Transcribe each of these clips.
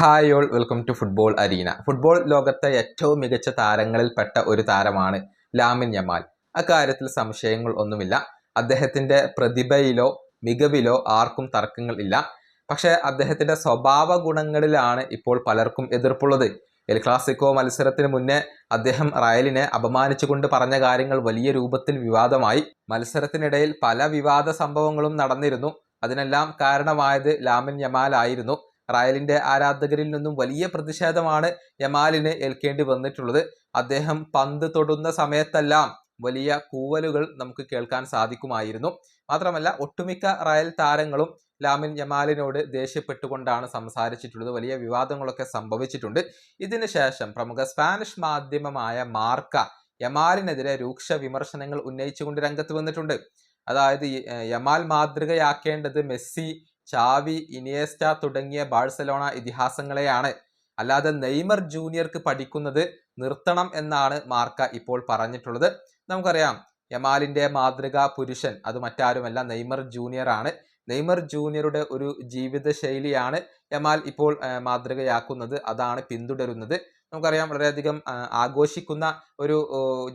Hi all welcome to football arena football ലോകത്തെ ഏറ്റവും മികച്ച താരങ്ങളിൽപ്പെട്ട ഒരു താരമാണ് ലാമിൻ യമാൽ. അക്കാര്യത്തിൽ സംശയങ്ങൾ ഒന്നുമില്ല. അദ്ദേഹത്തിന്റെ പ്രതിഭയിലോ മികവിലോ ആർക്കും തർക്കങ്ങൾ ഇല്ല. പക്ഷേ അദ്ദേഹത്തിന്റെ സ്വഭാവ ഗുണങ്ങളിലാണ് ഇപ്പോൾ പലർക്കും എതിർപ്പുള്ളത്. എൽ ക്ലാസിക്കോ മത്സരത്തിന് മുന്നേ അദ്ദേഹം റയലിനെ അപമാനിച്ചുകൊണ്ട് പറഞ്ഞ കാര്യങ്ങൾ വലിയ രൂപത്തിൽ വിവാദമായി. മത്സരത്തിനിടയിൽ പല വിവാദ സംഭവങ്ങളും നടന്നിരുന്നു. അതിനെല്ലാം കാരണമായത് ലാമിൻ യമാൽ ആയിരുന്നു. റയലിന്റെ ആരാധകരിൽ നിന്നും വലിയ പ്രതിഷേധമാണ് യമാലിന് ഏൽക്കേണ്ടി വന്നിട്ടുള്ളത്. അദ്ദേഹം പന്ത് തൊടുന്ന സമയത്തെല്ലാം വലിയ കൂവലുകൾ നമുക്ക് കേൾക്കാൻ സാധിക്കുമായിരുന്നു. മാത്രമല്ല ഒട്ടുമിക്ക റയൽ താരങ്ങളും ലാമിൻ യമാലിനോട് ദേഷ്യപ്പെട്ടുകൊണ്ടാണ് സംസാരിച്ചിട്ടുള്ളത്. വലിയ വിവാദങ്ങളൊക്കെ സംഭവിച്ചിട്ടുണ്ട്. ഇതിനു ശേഷം പ്രമുഖ സ്പാനിഷ് മാധ്യമമായ മാർക്ക യമാലിനെതിരെ രൂക്ഷ വിമർശനങ്ങൾ ഉന്നയിച്ചുകൊണ്ട് രംഗത്ത് വന്നിട്ടുണ്ട്. അതായത് യമാൽ മാതൃകയാക്കേണ്ടത് മെസ്സി ചാവി ഇനിയേസ്റ്റ തുടങ്ങിയ ബാഴ്സലോണ ഇതിഹാസങ്ങളെയാണ്. അല്ലാതെ നെയ്മർ ജൂനിയർക്ക് പഠിക്കുന്നത് നിർത്തണം എന്നാണ് മാർക്ക ഇപ്പോൾ പറഞ്ഞിട്ടുള്ളത്. നമുക്കറിയാം യമാലിന്റെ മാതൃക പുരുഷൻ അത് മറ്റാരുമല്ല നെയ്മർ ജൂനിയർ ആണ് നെയ്മർ ജൂനിയറുടെ ഒരു ജീവിത ശൈലിയാണ് യമാൽ ഇപ്പോൾ മാതൃകയാക്കുന്നത്. അതാണ് പിന്തുടരുന്നത്. നമുക്കറിയാം വളരെയധികം ആഘോഷിക്കുന്ന ഒരു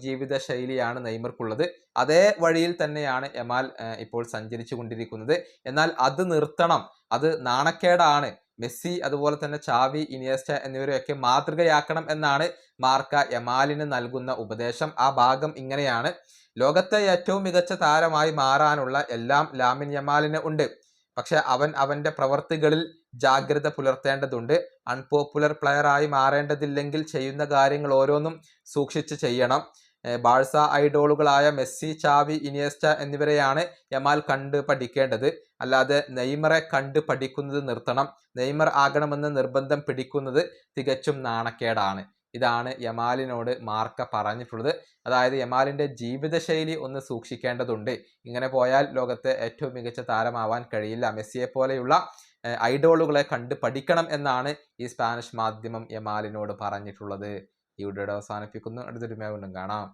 ജീവിത ശൈലിയാണ് നെയ്മർക്കുള്ളത്. അതേ വഴിയിൽ തന്നെയാണ് എമാൽ ഇപ്പോൾ സഞ്ചരിച്ചു കൊണ്ടിരിക്കുന്നത് എന്നാൽ അത് നിർത്തണം. അത് നാണക്കേടാണ്. മെസ്സി അതുപോലെ തന്നെ ചാവി ഇനിയസ്റ്റ എന്നിവരെയൊക്കെ മാതൃകയാക്കണം എന്നാണ് മാർക്ക എമാലിന് നൽകുന്ന ഉപദേശം. ആ ഭാഗം ഇങ്ങനെയാണ്. ലോകത്തെ ഏറ്റവും മികച്ച താരമായി മാറാനുള്ള എല്ലാം ലാമിൻ യമാലിന് ഉണ്ട്. പക്ഷെ അവൻ അവന്റെ പ്രവർത്തികളിൽ ജാഗ്രത പുലർത്തേണ്ടതുണ്ട്. അൺപോപ്പുലർ പ്ലെയറായി മാറേണ്ടതില്ലെങ്കിൽ ചെയ്യുന്ന കാര്യങ്ങൾ ഓരോന്നും സൂക്ഷിച്ച് ചെയ്യണം. ബാഴ്സ ഐഡോളുകളായ മെസ്സി ചാവി ഇനിയസ്റ്റ എന്നിവരെയാണ് യമാൽ കണ്ട് പഠിക്കേണ്ടത്. അല്ലാതെ നെയ്മറെ കണ്ട് പഠിക്കുന്നത് നിർത്തണം. നെയ്മർ ആകണമെന്ന് നിർബന്ധം പിടിക്കുന്നത് തികച്ചും നാണക്കേടാണ്. ഇതാണ് യമാലിനോട് മാർക്ക പറഞ്ഞിട്ടുള്ളത്. അതായത് യമാലിന്റെ ജീവിതശൈലി ഒന്ന് സൂക്ഷിക്കേണ്ടതുണ്ട്. ഇങ്ങനെ പോയാൽ ലോകത്തെ ഏറ്റവും മികച്ച താരമാവാൻ കഴിയില്ല. മെസ്സിയെ പോലെയുള്ള ഐഡോളുകളെ കണ്ട് പഠിക്കണം എന്നാണ് ഈ സ്പാനിഷ് മാധ്യമം യമാലിനോട് പറഞ്ഞിട്ടുള്ളത്. ഈ വീഡിയോയുടെ അവസാനിപ്പിക്കുന്നു. അടുത്തൊരു വീണ്ടും കാണാം.